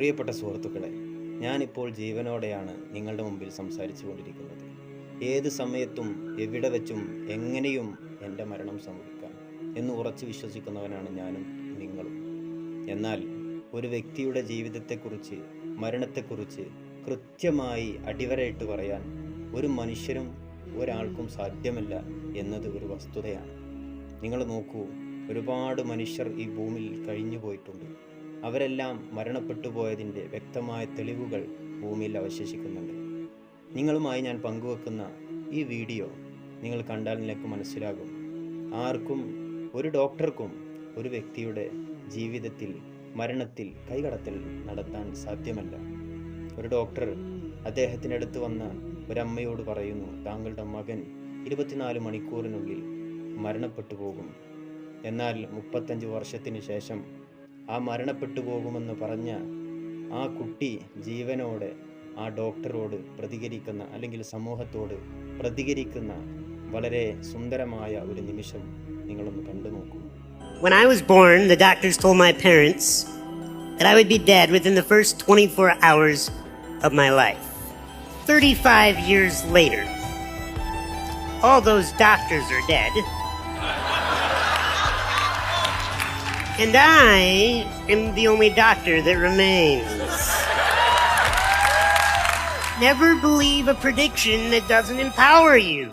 പ്രിയപ്പെട്ട സുഹൃത്തുക്കളെ ഞാനിപ്പോൾ ജീവനോടെയാണ് നിങ്ങളുടെ മുമ്പിൽ സംസാരിച്ചു കൊണ്ടിരിക്കുന്നത് ഏത് സമയത്തും എവിടെ വെച്ചും എങ്ങനെയും എന്റെ മരണം സംഭവിക്കാം എന്ന് ഉറച്ചു വിശ്വസിക്കുന്നവനാണ് ഞാനും നിങ്ങളും. എന്നാൽ ഒരു വ്യക്തിയുടെ ജീവിതത്തെക്കുറിച്ച് മരണത്തെക്കുറിച്ച് കൃത്യമായി അടിവരയിട്ട് പറയാൻ ഒരു മനുഷ്യരും ഒരാൾക്കും സാധ്യമല്ല എന്നത് ഒരു വസ്തുതയാണ്. നിങ്ങൾ നോക്കൂ ഒരുപാട് മനുഷ്യർ ഈ ഭൂമിയിൽ കഴിഞ്ഞു പോയിട്ടുണ്ട് അവരെല്ലാം മരണപ്പെട്ടു പോയതിന്റെ വ്യക്തമായ തെളിവുകൾ ഭൂമിയിൽ അവശേഷിക്കുന്നുണ്ട്. നിങ്ങളുമായി ഞാൻ പങ്കുവെക്കുന്ന ഈ വീഡിയോ നിങ്ങൾ കണ്ടാൽ നിനക്ക് മനസ്സിലാകും. ആർക്കും ഒരു ഡോക്ടർക്കും ഒരു വ്യക്തിയുടെ ജീവിതത്തിൽ മരണത്തിൽ കൈകടത്തൽ നടത്താൻ സാധ്യമല്ല. ഒരു ഡോക്ടർ അദ്ദേഹത്തിനടുത്ത് വന്ന ഒരമ്മയോട് പറയുന്നു താങ്കളുടെ മകൻ ഇരുപത്തിനാല് മണിക്കൂറിനുള്ളിൽ മരണപ്പെട്ടു പോകും എന്നാൽ മുപ്പത്തഞ്ച് വർഷത്തിന് ശേഷം ആ മരണപ്പെട്ടു പോകുമെന്ന് പറഞ്ഞ ആ കുട്ടി ജീവനോടെ ആ ഡോക്ടറോട് പ്രതികരിക്കുന്ന അല്ലെങ്കിൽ സമൂഹത്തോട് പ്രതികരിക്കുന്ന വളരെ സുന്ദരമായ ഒരു നിമിഷം നിങ്ങളൊന്ന് കണ്ടു നോക്കൂ When I was born, the doctors told my parents that I would be dead within the first 24 hours of my life. 35 years later, all those doctors are dead. And I am the only doctor that remains. Never believe a prediction that doesn't empower you.